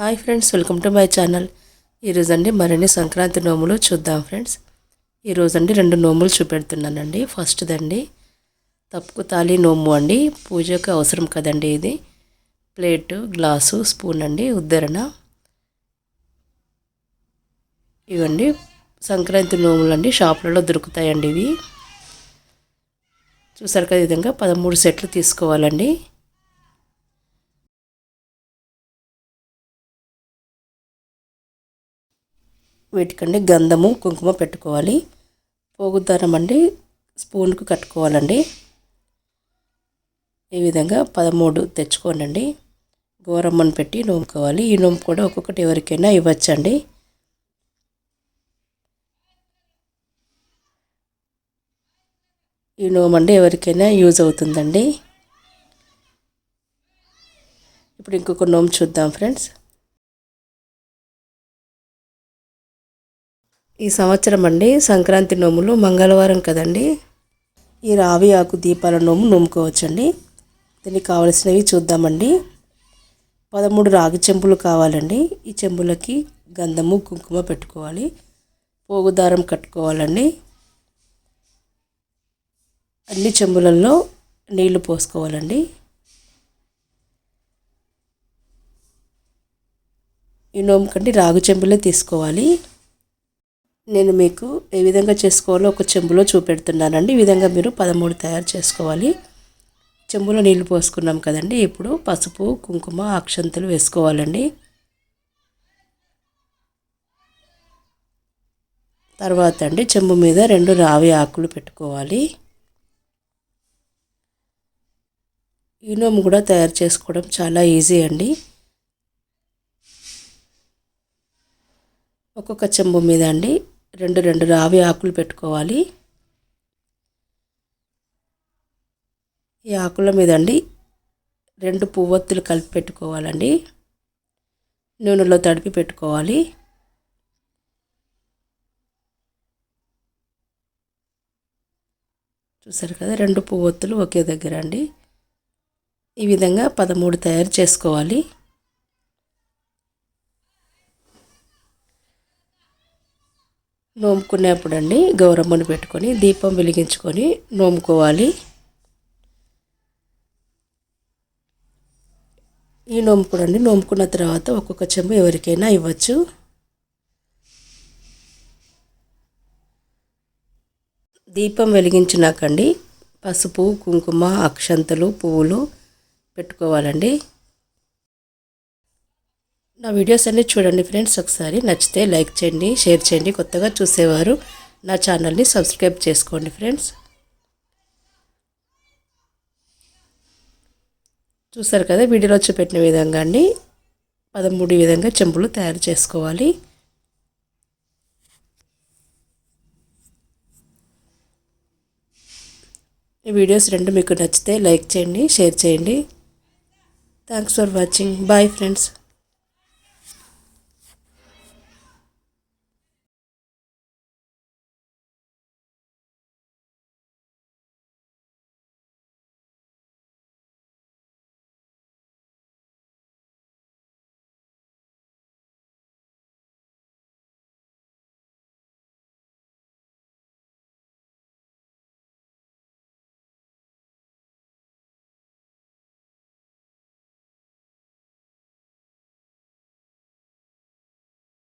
Hi friends welcome to my channel. ఈరోజు అండి మరిన్ని సంక్రాంతి నోములు చూద్దాం ఫ్రెండ్స్. ఈరోజు అండి రెండు నోములు చూపెడుతున్నానండి. ఫస్ట్ దండి తప్పుకు తాలి నోము అండి. పూజకు అవసరం కదండి ఇది. ప్లేటు గ్లాసు స్పూన్ అండి ఉద్ధరణ ఇవండి సంక్రాంతి నోములు అండి షాపులలో దొరుకుతాయండి ఇవి. చూసారు కదా విధంగా పదమూడు సెట్లు తీసుకోవాలండి. వీటికండి గంధము కుంకుమ పెట్టుకోవాలి. పోగుదారం అండి స్పూన్కు కట్టుకోవాలండి. ఈ విధంగా పదమూడు తెచ్చుకోనండి. గోరమ్మను పెట్టి నోముకోవాలి. ఈ నోము కూడా ఒక్కొక్కటి ఎవరికైనా ఇవ్వచ్చండి. ఈ నోము అండి ఎవరికైనా యూజ్ అవుతుందండి. ఇప్పుడు ఇంకొక నోము చూద్దాం ఫ్రెండ్స్. ఈ సంవత్సరం అండి సంక్రాంతి నోములు మంగళవారం కదండి. ఈ రావి ఆకు దీపాల నోము నోముకోవచ్చండి. దీనికి కావలసినవి చూద్దామండి. పదమూడు రాగి చెంబులు కావాలండి. ఈ చెంబులకి గంధము కుంకుమ పెట్టుకోవాలి. పోగుదారం కట్టుకోవాలండి. అన్ని చెంబులలో నీళ్ళు పోసుకోవాలండి. ఈ నోముకండి రాగు చెంబులే తీసుకోవాలి. నేను మీకు ఏ విధంగా చేసుకోవాలో ఒక చెంబులో చూపెడుతున్నానండి. ఈ విధంగా మీరు పదమూడు తయారు చేసుకోవాలి. చెంబులో నీళ్ళు పోసుకున్నాం కదండి. ఇప్పుడు పసుపు కుంకుమ అక్షంతలు వేసుకోవాలండి. తర్వాత అండి చెంబు మీద రెండు రావి ఆకులు పెట్టుకోవాలి. ఈనోమ్ కూడా తయారు చేసుకోవడం చాలా ఈజీ అండి. ఒక్కొక్క చెంబు మీద అండి రెండు రెండు రావి ఆకులు పెట్టుకోవాలి. ఈ ఆకుల మీద అండి రెండు పువ్వొత్తులు కలిపి పెట్టుకోవాలండి. నూనెలో తడిపి పెట్టుకోవాలి. చూసారు కదా రెండు పువ్వొత్తులు ఒకే దగ్గర అండి. ఈ విధంగా పదమూడు తయారు చేసుకోవాలి. నోముకునేప్పుడు అండి గౌరమ్మను పెట్టుకొని దీపం వెలిగించుకొని నోముకోవాలి. ఈ నోముకుడండి నోముకున్న తర్వాత ఒక్కొక్క చెంబు ఎవరికైనా ఇవ్వచ్చు. దీపం వెలిగించినాకండి పసుపు కుంకుమ అక్షంతలు పువ్వులు పెట్టుకోవాలండి. నా వీడియోస్ అన్నీ చూడండి ఫ్రెండ్స్ ఒకసారి. నచ్చితే లైక్ చేయండి షేర్ చేయండి. కొత్తగా చూసేవారు నా ఛానల్ని సబ్స్క్రైబ్ చేసుకోండి ఫ్రెండ్స్. చూసారు కదా వీడియోలో చూపెట్టిన విధంగా అండి. పదమూడు విధంగా చెంపులు తయారు చేసుకోవాలి. ఈ వీడియోస్ రెండు మీకు నచ్చితే లైక్ చేయండి షేర్ చేయండి. Thanks for watching bye friends